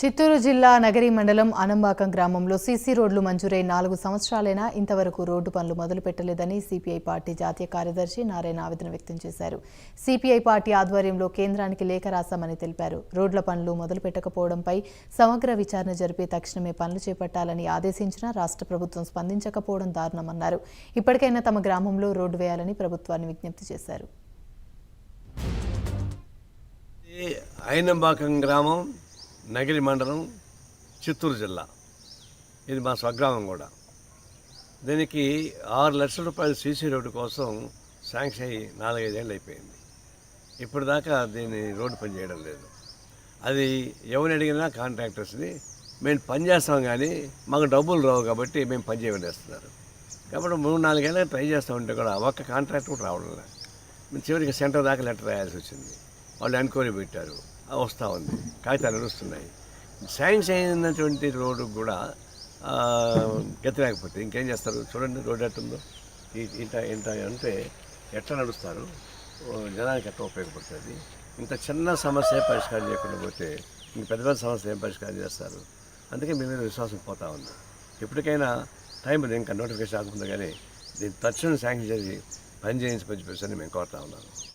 చిత్తూరు జిల్లా నగరి మండలం అనంబాకం గ్రామంలో సీసీ రోడ్లు మంజూరై నాలుగు సంవత్సరాలైనా ఇంతవరకు రోడ్డు పనులు మొదలు పెట్టలేదని సిపిఐ పార్టీ జాతీయ కార్యదర్శి నారాయణ ఆవేదన వ్యక్తం చేశారు. సిపిఐ పార్టీ ఆధ్వర్యంలో కేంద్రానికి లేఖ రాశామని తెలిపారు. రోడ్ల పనులు మొదలు పెట్టకపోవడంపై సమగ్ర విచారణ జరిపి తక్షణమే పనులు చేపట్టాలని ఆదేశించినా రాష్ట్ర ప్రభుత్వం స్పందించకపోవడం దారుణమన్నారు. ఇప్పటికైనా తమ గ్రామంలో రోడ్డు వేయాలని ప్రభుత్వాన్ని విజ్ఞప్తి చేశారు. ఐనంబాకం గ్రామం నగిరి మండలం చిత్తూరు జిల్లా. ఇది మా స్వగ్రామం కూడా. దీనికి ఆరు లక్షల రూపాయలు సీసీ రోడ్డు కోసం శాంక్షన్ అయ్యి నాలుగైదేళ్ళు అయిపోయింది. ఇప్పటిదాకా దీన్ని రోడ్డు పని చేయడం లేదు. అది ఎవరిని అడిగినా కాంట్రాక్టర్స్ని మేము పని చేస్తాం కానీ మాకు డబ్బులు రావు కాబట్టి మేము పని చేయమనేస్తున్నారు కాబట్టి మూడు నాలుగేళ్ళకి ట్రై చేస్తూ ఉంటే కూడా ఒక్క కాంట్రాక్ట్ కూడా రావడం లేదు చివరికి సెంటర్ దాకా లెటర్ రాయాల్సి వచ్చింది. వాళ్ళు ఎన్క్వైరీ పెట్టారు. వస్తూ ఉంది. కాగితాలు నడుస్తున్నాయి. శాంక్షన్ అయినటువంటి రోడ్డు కూడా ఆ, ఎత్తలేకపోతే ఇంకేం చేస్తారు? చూడండి రోడ్డు ఎట్టుందో. ఉందో ఇంత ఇంత అంటే ఎట్లా నడుస్తారు? జనానికి ఎట్లా ఉపయోగపడుతుంది? ఇంత చిన్న సమస్య పరిష్కారం చేయకుండా పోతే ఇంక పెద్ద పెద్ద సమస్య ఏం పరిష్కారం చేస్తారు? అందుకే మీ మీద విశ్వాసం పోతా ఉంది. ఎప్పటికైనా టైం ఉంది ఇంకా నోటిఫికేషన్ రాకుండా కానీ దీన్ని తక్షణం శాంక్షన్ చేసి పని చేయించి చెప్పేసి మేము కోరుతా ఉన్నాను